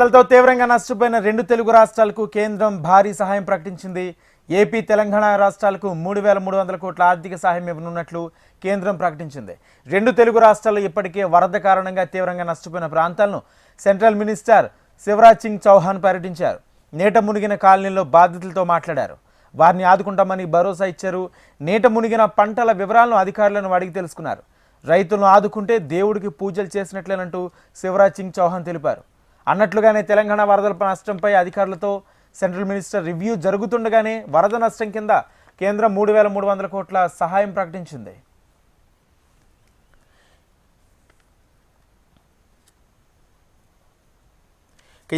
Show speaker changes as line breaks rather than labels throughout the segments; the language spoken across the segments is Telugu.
వరదలతో తీవ్రంగా నష్టపోయిన రెండు తెలుగు రాష్ట్రాలకు కేంద్రం భారీ సహాయం ప్రకటించింది. ఏపీ తెలంగాణ రాష్ట్రాలకు మూడు వేల మూడు వందల కోట్ల ఆర్థిక సహాయం ఇవ్వనున్నట్లు కేంద్రం ప్రకటించింది. రెండు తెలుగు రాష్ట్రాలు ఇప్పటికే వరద కారణంగా తీవ్రంగా నష్టపోయిన ప్రాంతాలను సెంట్రల్ మినిస్టర్ శివరాజ్ సింగ్ చౌహాన్ పర్యటించారు. నీట మునిగిన కాలనీలో బాధితులతో మాట్లాడారు. వారిని ఆదుకుంటామని భరోసా ఇచ్చారు. నీట మునిగిన పంటల వివరాలను అధికారులను అడిగి తెలుసుకున్నారు. రైతులను ఆదుకుంటే దేవుడికి పూజలు చేసినట్లేనంటూ శివరాజ్ సింగ్ చౌహాన్ తెలిపారు. అన్నట్లుగానే తెలంగాణ వరదల నష్టంపై అధికారులతో సెంట్రల్ మినిస్టర్ రివ్యూ జరుగుతుండగానే వరద నష్టం కింద కేంద్రం మూడు వేల మూడు వందల కోట్ల సహాయం ప్రకటించింది.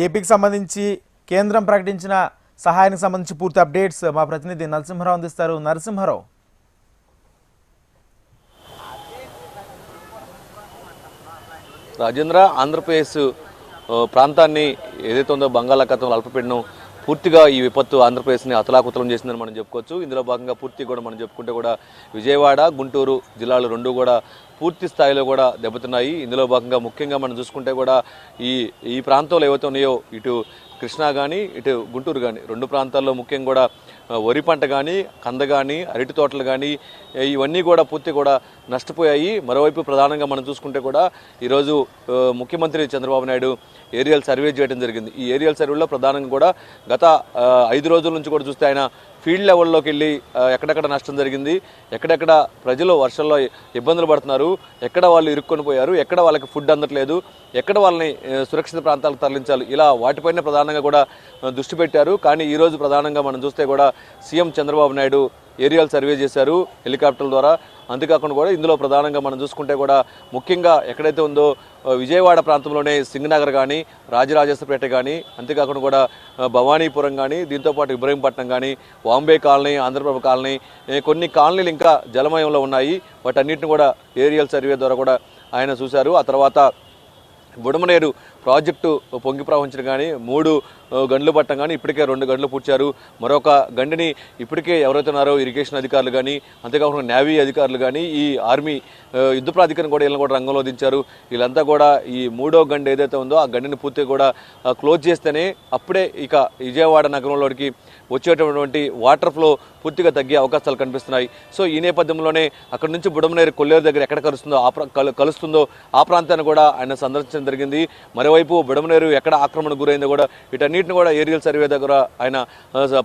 ఏపీకి సంబంధించి కేంద్రం ప్రకటించిన సహాయానికి సంబంధించి పూర్తి అప్డేట్స్ మా ప్రతినిధి నరసింహారావు అందిస్తారు. నరసింహారావు.
రాజేంద్ర ఆంధ్రప్రదేశ్ ప్రాంతాన్ని ఏదైతే ఉందో బంగాళాఖాతంలో అల్పపీడనం పూర్తిగా ఈ విపత్తు ఆంధ్రప్రదేశ్ని అతలాకుతలం చేసిందని మనం చెప్పుకోవచ్చు. ఇందులో భాగంగా పూర్తి కూడా మనం చెప్పుకుంటే కూడా విజయవాడ గుంటూరు జిల్లాలు రెండు కూడా పూర్తి స్థాయిలో కూడా దెబ్బతిన్నాయి. ఇందులో భాగంగా ముఖ్యంగా మనం చూసుకుంటే కూడా ఈ ఈ ప్రాంతంలో ఏవైతే ఉన్నాయో ఇటు కృష్ణా కానీ ఇటు గుంటూరు కానీ రెండు ప్రాంతాల్లో ముఖ్యంగా కూడా వరి పంట కానీ కంద కానీ అరటి తోటలు కానీ ఇవన్నీ కూడా పూర్తి కూడా నష్టపోయాయి. మరోవైపు ప్రధానంగా మనం చూసుకుంటే కూడా ఈరోజు ముఖ్యమంత్రి చంద్రబాబు నాయుడు ఏరియల్ సర్వే చేయడం జరిగింది. ఈ ఏరియల్ సర్వేలో ప్రధానంగా కూడా గత ఐదు రోజుల నుంచి కూడా చూస్తే ఆయన ఫీల్డ్ లెవెల్లోకి వెళ్ళి ఎక్కడెక్కడ నష్టం జరిగింది ఎక్కడెక్కడ ప్రజలు వర్షంలో ఇబ్బందులు పడుతున్నారు ఎక్కడ వాళ్ళు ఇరుక్కొని పోయారు ఎక్కడ వాళ్ళకి ఫుడ్ అందట్లేదు ఎక్కడ వాళ్ళని సురక్షిత ప్రాంతాలకు తరలించాలి ఇలా వాటిపైన ప్రధానంగా కూడా దృష్టి పెట్టారు. కానీ ఈరోజు ప్రధానంగా మనం చూస్తే కూడా సీఎం చంద్రబాబు నాయుడు ఏరియాలు సర్వే చేశారు హెలికాప్టర్ల ద్వారా. అంతేకాకుండా కూడా ఇందులో ప్రధానంగా మనం చూసుకుంటే కూడా ముఖ్యంగా ఎక్కడైతే ఉందో విజయవాడ ప్రాంతంలోనే సింగనగర్ కానీ రాజరాజేశ్వరపేట కానీ అంతేకాకుండా కూడా భవానీపురం కానీ దీంతోపాటు ఇబ్రహీంపట్నం కానీ వాంబే కాలనీ ఆంధ్రప్రభ కాలనీ కొన్ని కాలనీలు ఇంకా జలమయంలో ఉన్నాయి. వాటన్నిటిని కూడా ఏరియల్ సర్వే ద్వారా కూడా ఆయన చూశారు. ఆ తర్వాత బుడమనేరు ప్రాజెక్టు పొంగి ప్రవహించడం కానీ మూడు గండ్లు పట్టడం కానీ ఇప్పటికే రెండు గంటలు పూడ్చారు. మరొక గండిని ఇప్పటికే ఎవరైతే ఉన్నారో ఇరిగేషన్ అధికారులు కానీ అంతేకాకుండా నేవీ అధికారులు కానీ ఈ ఆర్మీ యుద్ధ ప్రాధికారం కూడా వీళ్ళని కూడా రంగంలో దించారు. వీళ్ళంతా కూడా ఈ మూడో గండి ఏదైతే ఉందో ఆ గండిని పూర్తిగా కూడా క్లోజ్ చేస్తేనే అప్పుడే ఇక విజయవాడ నగరంలోకి వచ్చేటటువంటి వాటర్ ఫ్లో పూర్తిగా తగ్గే అవకాశాలు కనిపిస్తున్నాయి. సో ఈ నేపథ్యంలోనే అక్కడ నుంచి బుడమనేరు కొల్లేరు దగ్గర ఎక్కడ కలుస్తుందో ఆ ప్ర- కలుస్తుందో ఆ ప్రాంతాన్ని కూడా ఆయన సందర్శించడం జరిగింది. మరోవైపు బుడమనేరు ఎక్కడ ఆక్రమణ గురైందో కూడా వీటన్నిటిని కూడా ఏరియల్ సర్వే దగ్గర ఆయన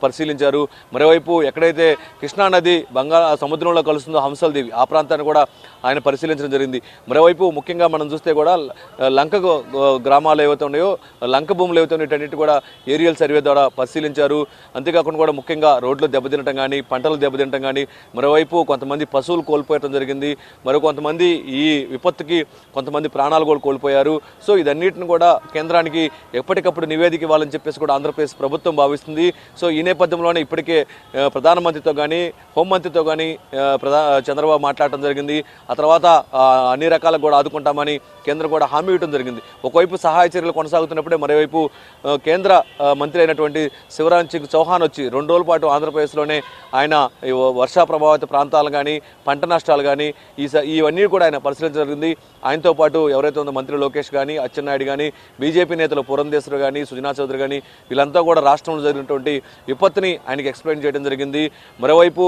పరిశీలించారు. మరోవైపు ఎక్కడైతే కృష్ణా నది బంగాళ సముద్రంలో కలుస్తుందో హంసల్ దేవి ఆ ప్రాంతాన్ని కూడా ఆయన పరిశీలించడం జరిగింది. మరోవైపు ముఖ్యంగా మనం చూస్తే కూడా లంక గ్రామాలు ఏవైతే ఉన్నాయో లంక భూములు ఏవైతే ఉన్నాయో కూడా ఏరియల్ సర్వే ద్వారా పరిశీలించారు. అంతేకాకుండా కూడా ముఖ్యంగా రోడ్లు దెబ్బతినటం కానీ పంటలు దెబ్బతినటం కానీ మరోవైపు కొంతమంది పశువులు కోల్పోయటం జరిగింది. మరో కొంతమంది ఈ విపత్తుకి కొంతమంది ప్రాణాలు కూడా కోల్పోయారు. సో ఇదన్నిటిని కూడా కూడా కేంద్రానికి ఎప్పటికప్పుడు నివేదిక ఇవ్వాలని చెప్పేసి కూడా ఆంధ్రప్రదేశ్ ప్రభుత్వం భావిస్తుంది. సో ఈ నేపథ్యంలోనే ఇప్పటికే ప్రధానమంత్రితో కానీ హోంమంత్రితో కానీ ప్రధా చంద్రబాబు మాట్లాడటం జరిగింది. ఆ తర్వాత అన్ని రకాలకు కూడా ఆదుకుంటామని కేంద్రం కూడా హామీ ఇవ్వడం జరిగింది. ఒకవైపు సహాయ చర్యలు కొనసాగుతున్నప్పుడే మరోవైపు కేంద్ర మంత్రి అయినటువంటి శివరాజ్ సింగ్ చౌహాన్ వచ్చి రెండు రోజుల పాటు ఆంధ్రప్రదేశ్లోనే ఆయన ఈ వర్షా ప్రభావిత ప్రాంతాలు కానీ పంట నష్టాలు కానీ ఈ స- ఇవన్నీ కూడా ఆయన పరిశీలించడం జరిగింది. ఆయనతో పాటు ఎవరైతే ఉందో మంత్రి లోకేష్ కానీ అచ్చెన్నాయుడు కానీ బీజేపీ నేతలు పురంధేశ్వరు కానీ సుజనా చౌదరి కానీ వీళ్ళంతా కూడా రాష్ట్రంలో జరిగినటువంటి విపత్తుని ఆయనకి ఎక్స్ప్లెయిన్ చేయడం జరిగింది. మరోవైపు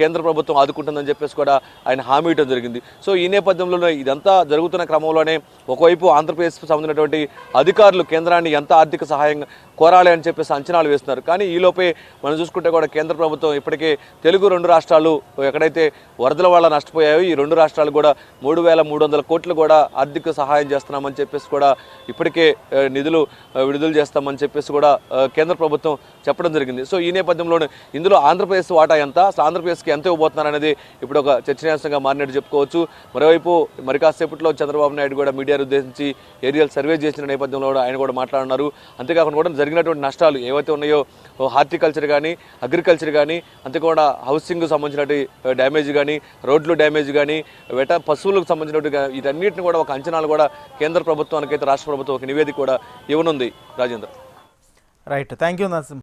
కేంద్ర ప్రభుత్వం ఆదుకుంటుందని చెప్పేసి కూడా ఆయన హామీ ఇవ్వడం జరిగింది. సో ఈ నేపథ్యంలోనే ఇదంతా జరుగుతున్న క్రమంలోనే ఒకవైపు ఆంధ్రప్రదేశ్కు సంబంధించినటువంటి అధికారులు కేంద్రాన్ని ఎంత ఆర్థిక సహాయం కోరాలి అని చెప్పేసి అంచనాలు వేస్తున్నారు. కానీ ఈలోపే మనం చూసుకుంటే కూడా కేంద్ర ప్రభుత్వం ఇప్పటికే తెలుగు రెండు రాష్ట్రాలు ఎక్కడైతే వరదల వల్ల నష్టపోయాయో ఈ రెండు రాష్ట్రాలు కూడా మూడు వేల మూడు వందల కోట్లు కూడా ఆర్థిక సహాయం చేస్తున్నామని చెప్పేసి కూడా ఇప్పటికే నిధులు విడుదల చేస్తామని చెప్పేసి కూడా కేంద్ర ప్రభుత్వం చెప్పడం జరిగింది. సో ఈ నేపథ్యంలోనే ఇందులో ఆంధ్రప్రదేశ్ వాటా ఎంత? అసలు ఆంధ్రప్రదేశ్కి ఎంత ఇవ్వబోతున్నారు అనేది ఇప్పుడు ఒక చర్చనీయాంశంగా మారినట్టు చెప్పుకోవచ్చు. మరోవైపు మరి కాసేపట్లో చంద్రబాబు నాయుడు కూడా మీడియాను ఉద్దేశించి ఏరియల్ సర్వే చేసిన నేపథ్యంలో కూడా ఆయన కూడా మాట్లాడున్నారు. అంతేకాకుండా కూడా జరిగినటువంటి నష్టాలు ఏవైతే ఉన్నాయో హార్టికల్చర్ కానీ అగ్రికల్చర్ కానీ అంతేకాకుండా హౌసింగ్ సంబంధించినటువంటి డ్యామేజ్ కానీ రోడ్లు డ్యామేజ్ కానీ వెట పశువులకు సంబంధించినటువంటి గా- వీటన్నిటిని కూడా ఒక అంచనాలు కూడా కేంద్ర ప్రభుత్వానికైతే రాష్ట్ర ప్రభుత్వం ఒక నివేదిక కూడా ఇవ్వనుంది Rajendra.
Right thank you Narasimha